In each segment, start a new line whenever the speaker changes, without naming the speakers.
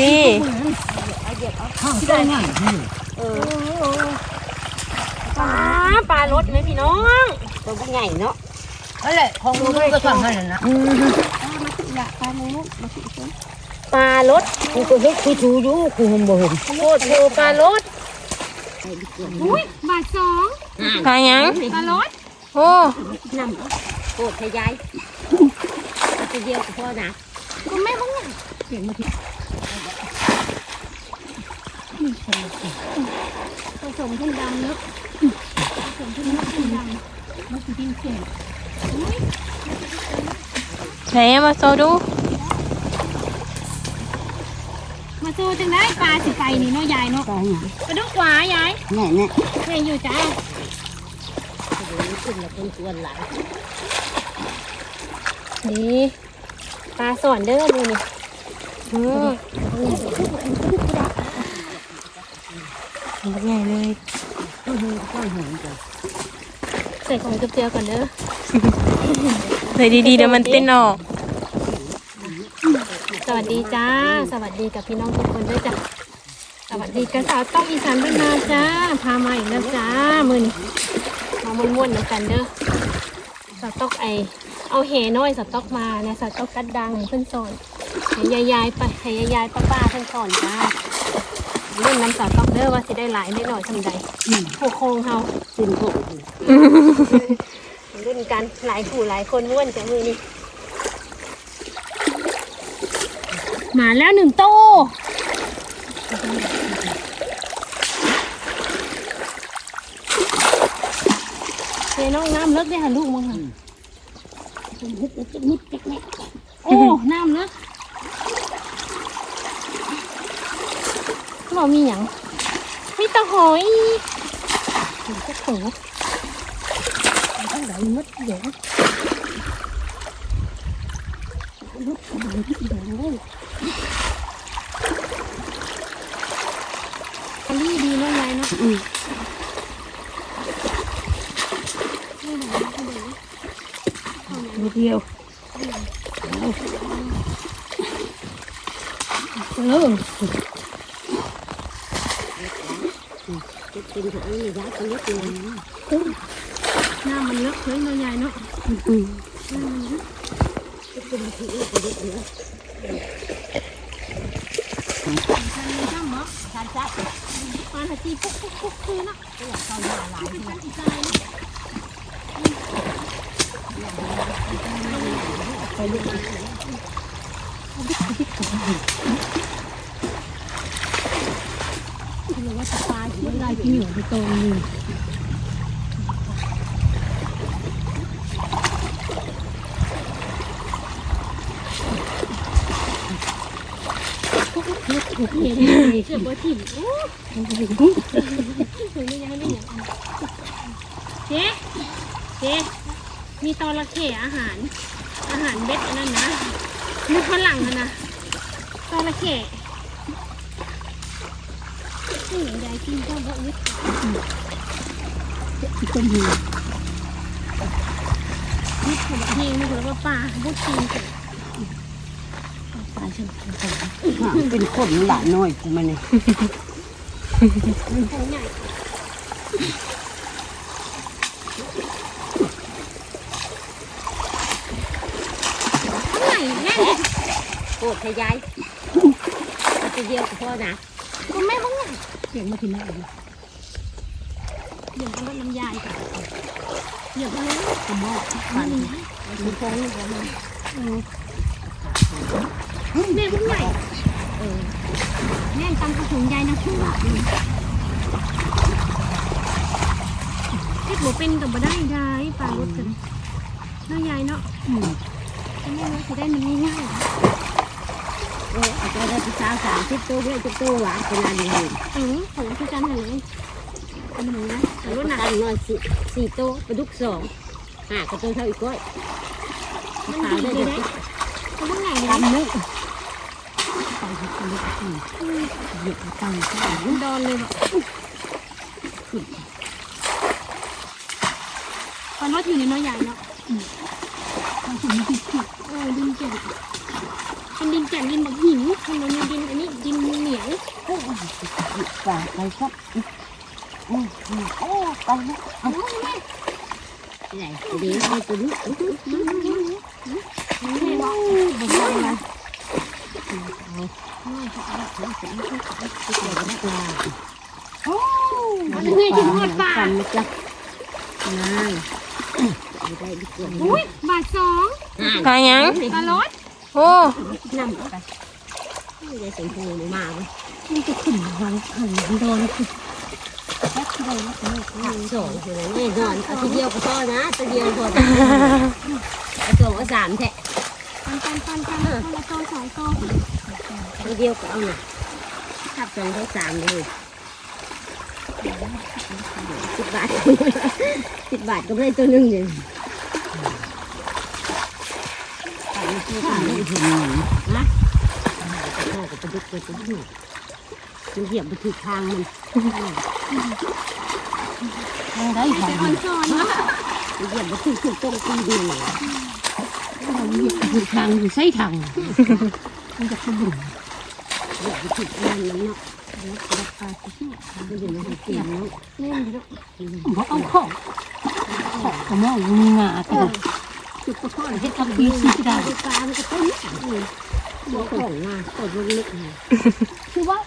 ดิ
ข้างใจง่ายที่
ปลาปลารสไหมพี่น้อง
ตัวใหญ่เนาะ
นั่นแหละของลูกก็ทำให้นะมาติละ
ปลาโมมาสิซน
ปลา
รส
กูก็เฮ็ดคือชูอยู่กูหมบ่เห็น
โคตรโปลารส
อุ้ยบาทสอง
ปลาหยัง
ปลารถ
โอ้
นำโคตรทะยายตัวเดียวก็พอนะ
ก็ไม่บ้องเห็นมาที งผสมขึ้นดำเนาะผสมขึ้นนกขึ้นดำมันคือดินเข็ม
ไหนมาโซดู
มาสู้จังได้ปลาสิไปนี่เนาะยายเนาะ
ตายหยัง
กระดูกขวายาย
แน่แน่
แม่ยอยู่จ้า
ขึ้นแล้วคนชวนหลาย
นี่ปลาสอนเด้อดูนี่อือ ใหญ่เลย
ก็เห็นก็เห็นจ้ะ
ใส่ของเจียวๆก่อนเด้อใส่ดีๆเดี๋ยวมันเต้นออก สวัสดีจ้า สวัสดีกับพี่น้องทุกคนด้วยจ้ะ สวัสดีกับสาวต้องอีสานบ้านนาจ้า พามาอีกแล้วจ้ามือนี้มาม่วนๆเหมือนกันเด้อสาวตอกไอเอาเหน้อยสาวตอกมานะสาวตอกกัดดังให้เพื่อนสอนให้ยายๆไปให้ยายๆป้าๆเพื่อนสอนจ้า เล่นน้ำสาวตอกเด้อว่าสิได้หลายได้หน่อยทำใดผู้โคงเฮา
ขึ้นโคก
รุ่นกันหลายผู้หลายคนม่วนจากมือนี้
มาแล้วหนึ่งโต
เทน้องน้ำเลิกได้หันลูกมั้งค่ะ
โอ้ น้ำเลิก
เรามีหยังมีแตะหอยมีแตะโข
ทั้งหลายมัดเดี๋ยว
อันนี้ดีเนาะยายเนาะ
เดียว
เออ
จะกินถึงนี้ยายก็เล็กเลย
น้ำมันเลิก เฮ้ยเนาะยายเนาะ
ชาจัด
ปลาหัดจีปุ๊กปุ๊กปุ๊ก คือเนาะ
เข้าหน้าหลาย
เป็นปลาอีสาน
มันลายที่อยู่ในตรงนี้
เชื่อบ่ถิ่มโอ้ถึงไม่ยังไม่ยังเจ๊เจ๊มีตอระเข้อาหาร อาหารเบ็ดอันนั้นนะนึกฝรั่งอะนะตอระเข้ นี่ยายกินข้าวบ่ยึด
ต้มหู
ยึดขนมเฮงนี่แล้วก็ปลาบุกินกัน
ตายฉันเป็นคนหลานน้อยกูมาเนี่ย
ของใหญ่ของใหญ่แน่
โคตรทยายตัวเดียวก็พอนะ
ก็ไม่ของใหญ่
เสียงมาที่ไหน
เดี๋ยวเอารถน้ำยายก่อนเดี๋ยวเอารถ
กระบอกฟันมีฟองนี่ของมัน
แม่ของใหญ่แม่ตำกระถุงยายนะชื่อเฮ็ดบ่เป็นกับบ่ได้ได้ปลารถกันเนาะยายเนาะแม่เนาะสิได้มันง่าย
เออเอาไปได้ที่สาวสามสิบตัวเพื่อจะตัวหวานขนาดนี้
อือของคือกันหั่นเลยอันนี้นะ
รถหนักน้อยสี่สี่ตัวปลาดุกสองห้ากระตัวเท่าอีกก้อย
มัน
ขา
ดี
ได้
เล
ยย
เด้มันบ่ง่ายเลย
ทำนึกไปที่ปลาดุกสี่เหยียบตังค์ข้าว
มันดอนเลยบ่ปลารถอยู่ในน้อยใหญ่เนาะ
มันถึงที่สุด
เออดินเก่ง เป็นดินแก่นดินแบบหินมันเป็นดินอันนี้ดินเหนียว
ปลาไปครับอืมอืมโอ้ไปแล้วเอาไหนเดี๋ยวไปตัวนี้
นี่บอก
บ่ได้นะ
มันเพื่อกินหอดปลา
กันนะจ๊ะนายไม่ได้ดีกว่า
อุ้ยบาทสอง
ปลายัง
ปลารส
โอ้
น้ำไปไม่ได้ใส่หูหนูมาเลยมันจะขึ้นหันหันโดนคือแค่ที่เราหักสองเลยแน่นอนเอาทีเดียวก็พอนะตัวเดียวพอนะเอาสองเอาสามแทะ
ปันปันปันปันคนละโตสองโต
ตัวเดียวก็เอาหน่อยทับสองเท่าสามเลยสิบบาทสิบบาทก็ไม่ได้ตัวหนึงเลย นะพ่อก็ไปดึกไปตัวหนึ่งมันเหยียบไปถูกทางมันทางได้ทาง
คอนโซลเนะ
เหยียบไปถูกถูกตรงตีดีเลยเหยียบไปถูกทางอยู่ไส้ทางมันจะขบุ่นเหยียบไปถูกทานเนาะแล้วก็ราคาที่มันอยู่ในเตียงเนาะ
เล่นดิลูก
บอกเอาของของกระมองมีงากัน จุดตะข้อนให้ทำดีสิได้ปลามันก็ต้นบอกของงาตดลึกๆคือว่า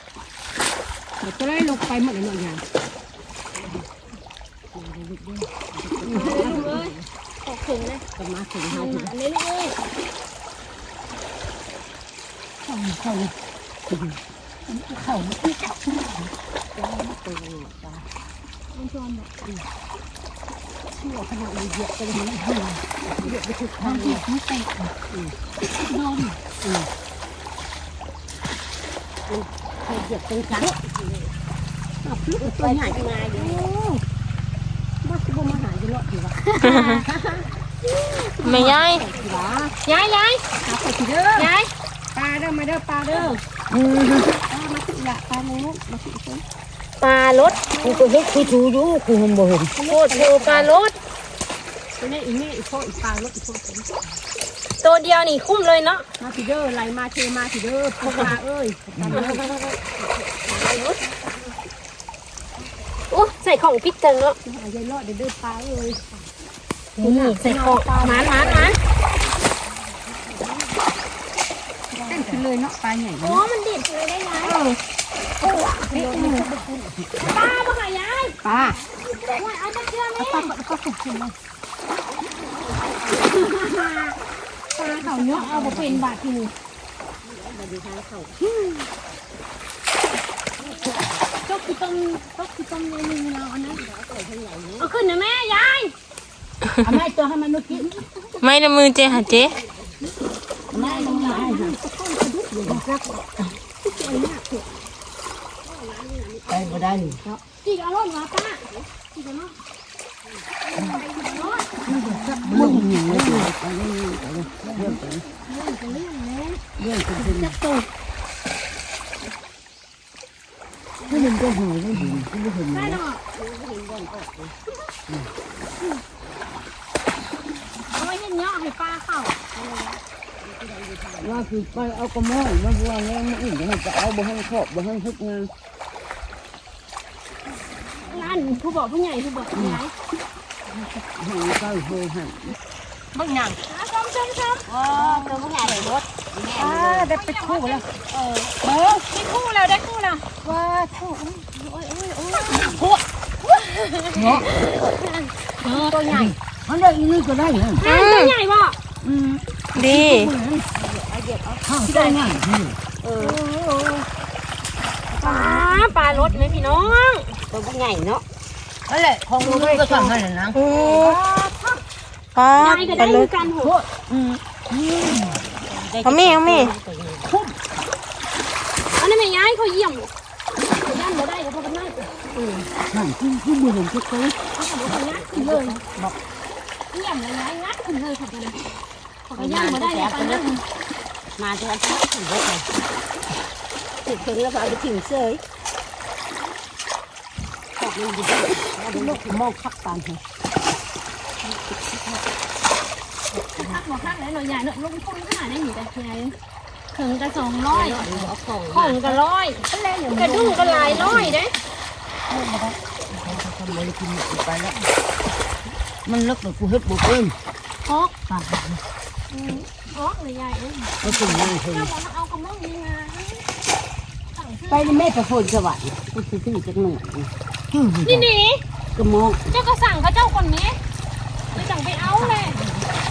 เดี๋ยวจะได้ลงไปหมดเลยหน่อยอย่าง
เลยตกถึงเลย
กมาถึง
หั
เฮานถึง
อันนี้เลย
เข้าเข้าเขาไม่จับตัวปลา
คอนแบบ
ชั่วขนาดนี้เหยียบไปเลยนะเหยียบไปถูกทางเหยียบไม่เตะโดนเหยียบตรงกลางลูกตัวใหญ่มาอยู่บ้าคือบ่มาหาอยู่รอดอยู่วะ
ไม่ยาย
หรอ
ย้ายย้าย
เอาไปทีเด้อ
ย้าย
ปลาเด้อมาเด้อปลาเด้อเอามาสิละปลาเล็กมาสิเด้อ
ปลารส
กูก็เฮ็ดคือถูอยู่กูหมบ่เห็น
โคตรโตปลารส
ตัวนี้อีแม่อีพ่ออีปลาลดอีพ่อ
ตัวเดียวนี่คุ้มเลยเนาะ
มาทีเด้อไหลมาเทมาทีเด้อพ่อปลาเอ้ย
โอ้ใส่ของพริกจังเนาะ
หายายรอดเด้อปลาเอ้ย
นี่ใส่ของหมานหมานหมาน
เต้นขึ้นเลยเนาะปลาใหญ่
โอ้มันดิดเลยได้ย้ายปลาบ่ค่ะย้าย
ปลา
โอ้ยเอาตะเกียบนี่
ปลาก็ขึ้นขึ้นเลย
ปลาเขาเนาะเอาบ่เป็นบาททีนี่
มาดูทาเขา
จกคือต้มจกคือต้มในมือเราอันนั้นเอาขึ้นนะแม่ยาย
เอาแม่ตัวให้มันนุกิน
ไม่ละมือเจ๊หาเจ
แม่ต้องมาไปบ่ได้
จีกเอารมณ์มาป้าจีกเอารมณ์
มึงหนีเลย ไปเลยไปเลยเรื่องไปเรื่องเป็นเป็นถ้ามันก็หอยไม่เห็นไม่เห็น
ได้
นะ
ดอกเอาไว้ให้เนาะให้ปลาเข้า
ว่าคือไปเอากระมองมาบัวแรงมาอื่นจะเอาบ่ให้ขอบบ่ให้ฮึกงาน
ร้านผู้บอกผู้ใหญ่ผู้บอกย้าย
ให้ใกล้โหหัน
ชมชมชม
อ๋อตัวผู้ใหญ่รถ
อ่าได้ไปคู่แล้วเออเออได้คู่แล้วได้คู่แล้วว้าคู่โอ้ยโอ้ยโอ้ยคู่
เนาะตัวใหญ่เขาได้อีนี่ก็ได้นะ
อ่าตัวใหญ่บ่
อืม
ดี
ข้าวตัวใหญ่นี่
ปลาปลารสไหมพี่น้อง
ตัวผู้ใหญ่เนาะ
นั่นแหละของลุงก็ทำให้นะ
โอ้ ปลายา
ยก็
ปลา
ได้
ร
เหมื
ส
อนกันหก
เอาแม่เอาแม่
อันนี้แม่ย้ายเขาเยี่ยมย่านบ่ได้เดี๋ยวพอกันนั่ง
นั่นคือคือมือผมทุกคน
เขาบอกว่างัดขึ้นเลยบอกเยี่ยมเลยย้ายงัดขึ้นเลยเขาไปเลยเขาก็ย่านบ่ได้เดี๋ยวไปนั่ง
มาจะเอาที่ถึงรถเลยถึงถึงแล้วเอาไปถึงเสยขอบมันดีเอาไปลูกมองคักตามเหรอ
ทักหมอทักแล้วหน่อยใหญ่เนอะลงทุนขนาดนี้อยู่แต่ใหญ่ถึงกระสองร้อย
เอาของ
ของกระร้อยกระดุ้งกระหลายร้อยเด้
ทำไมกินหมดไปแล้วมันเลิกเลยกูเฮ็ดบ่เป็น
ฮอกฮอกเลยยายเอ้ย
เอาสิ่งนั้นเถ
ถ้า
อะ
บอกว่าเอากระม่อมนี่มา
ไปในแม่ประโคนสวัสดิ์มันคือที่จักหน่วย
นี่นี่
กระมอง
เจ้าก็สั่งเขาเจ้าคนนี้ ไม่สั่งไปเอาเลย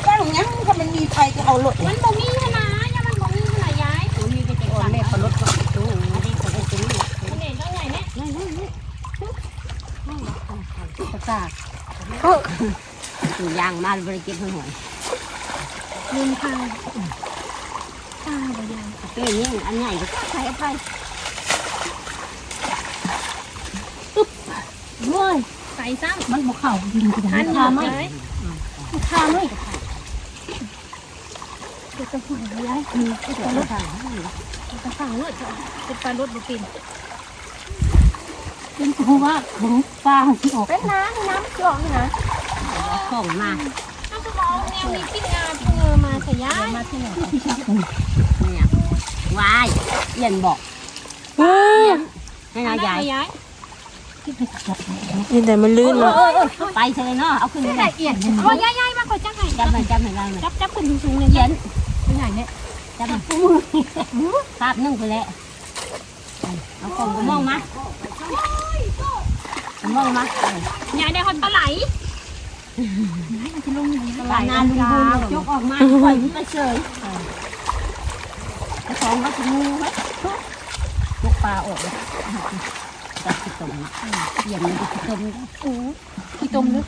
ก็อย่างนั้นถ้ามันมีไฟก็เอารถ
มันบ่มีขนาดยังมันบ่มีขนาดย้าย
ตัวนี้ก็จะสั่งแม่ประรถก็ตู้นี่ก็จะเป็น
มันเห็นเจ้าใหญ่เนี่ย
นี่นี่นี่ประกาศตัวยางมาบริเก็บหน่วย
ลืมพาตาบ่ยาย
เป้นี่อันใหญ่ก็ใส่เอาไปเว้ย
ใส่ซ้ำ
มันบกเข่าดินกระำดา
ทัน
ทา
หม
ไหม
ดเลย
ทาไหม
เดี๋ยวจะฝังยาย
มีก็จะรถทาง
จะฝังเลยเป็นปลารถบุปิน
เป็นเพราะว่าของฟางที่ออก
เป็นน้ำน้ำจอกนะ
ของมา
ถ้าจะบอกแนวมีปิ้งงาปิ้งเงอมาใส่ยาย
มาที่ไหนที่ชักเนี่ยวายเอียนบอกให้นายาย
ยาย
นี่แต่มันลื่น
เอ
เนาะ
อเออไปใช่เลยเนาะเอาขึ้น
ละ
ได้
เอียดโอ้ยายยายมาขอ จังไห้
จำหน่อยจำหน่อยได้ไหม
จับจับขึ้นสูงๆเลย
เขีย
ยาย
น
เป็นไหนเนี่ย
จำหน่อยภาพนึ่งไปแล้วเอาของกระมองมากระมองมายา
ยได้ฮอตปลาไหล
ปลานาลุงบุญยกออกมาปล่อยมันไปเฉยของก็ถึงงูไว้ยกปลาออกเลยตัดขี้ตมเยี่ยมเลยขี้ตม
โอ้ขี้ต้มนึก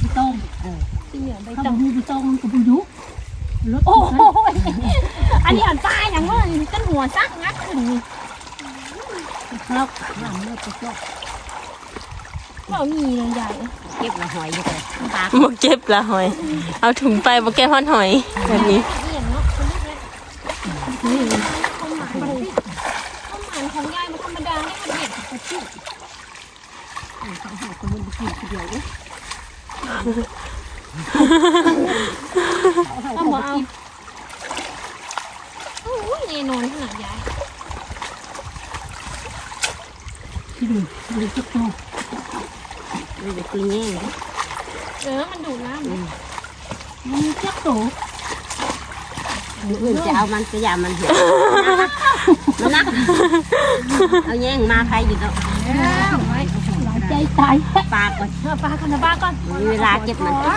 ขี้ต้มเออ
ที่ เหนือใบตอง
บุขี้ต้มกับบุยุรถ
โอ้โหอันนี้อันตายอย่างว่าต้นหัวซักงัดขึ้นนี่
ครับหลังเลือดจะจบ
ว่ามีเลยยาย
เก็บละหอยอยู่เลยปลา
บ่เก็บละหอย เอาถุงไปบ่แก้ฮอดหอยแบบนี้
เอียาะคนนี้เลยนี่ความหมายเลยความหมายของยายมันธรรมดาให้มันเห็น เอาหมอเอาโอ้ยแน่นอนขนาดยาย
ที่ดูดูสักตัวดูไปกินแง่
เออมันดูดน้ำนะ
มันจักตัวอื่นจะเอามันก็อย่ามันเห็นมันนักเอาแย่งมาใครอยู่แล้ว ใจตายปลาก่อน
เออปลาก่อนนะปลาก่อน
มีเวลาเก็บมัน
เอา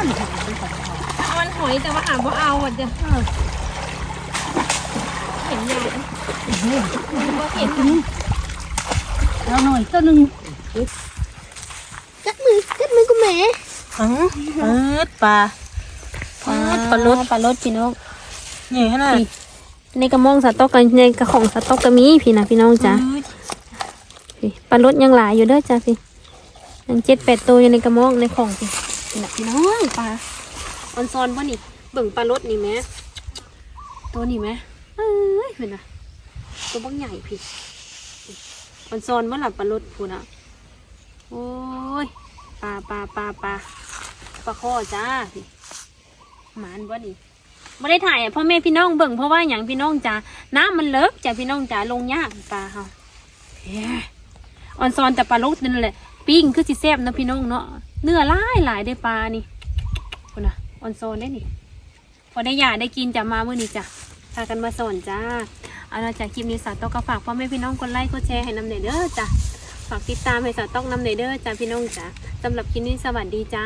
มันหอยแต่ว่าหาบ่เอาอะจ้ะเห็นยายบ่เห็นนะ
แล้วหน่อยตัวหนึ่ง
จักมือจักมือกูแม่
อือปืดปลาปืดปลาลด
ปลารสพี่น้อง
ใหญ่ขนาด
ในกระมองสต๊อกกันในกระของสต๊อกก็มีพี่นะพี่น้องจ้ะ
ปืด
พี่ปลารสยังหลายอยู่เด้อจ้ะพี่ ยังเจ็ดแปดตัวอยู่ในกระมองในของพี่นี่นะพี่น้องปลาออนซอนบ่นี่เบิ่งปลารสนี่แม่ตัวนี่แม่เอ้ยเห็นนะตัวบักใหญ่พี่ออนซอนบ่หลับปลารสพูนะโอ้ยปลาปลาปลาปลาปลาข้อจ้าพี่หมานบ่นี่ไม่ได้ถ่ายอะพ่อแม่พี่น้องเบิ่งเพราะว่าอย่างพี่น้องจ้าน้ำมันเลิกจ้ะพี่น้องจ้าลงยากปลาเฮาเย้ออนซอนแต่ปลาลูกนั่นแหละ ปิ้งคือสิแซ่บนะพี่น้องเนาะเนื้อหลายหลายได้ปลานี่คนน่ะออนโซนได้นี่พอได้ยาได้กินจะมาเมื่อนี้จ้ะพากันมาสอนจ้าเอาละจากคลิปนี้สาวต้องก็ฝากพ่อแม่พี่น้องกดไลค์กดแชร์ให้นำเนเด้อจ้ะฝากติดตามให้สาวต้องนำเนเด้อจ้ะพี่น้องจ้ะสำหรับคลิปนี้สวัสดีจ้า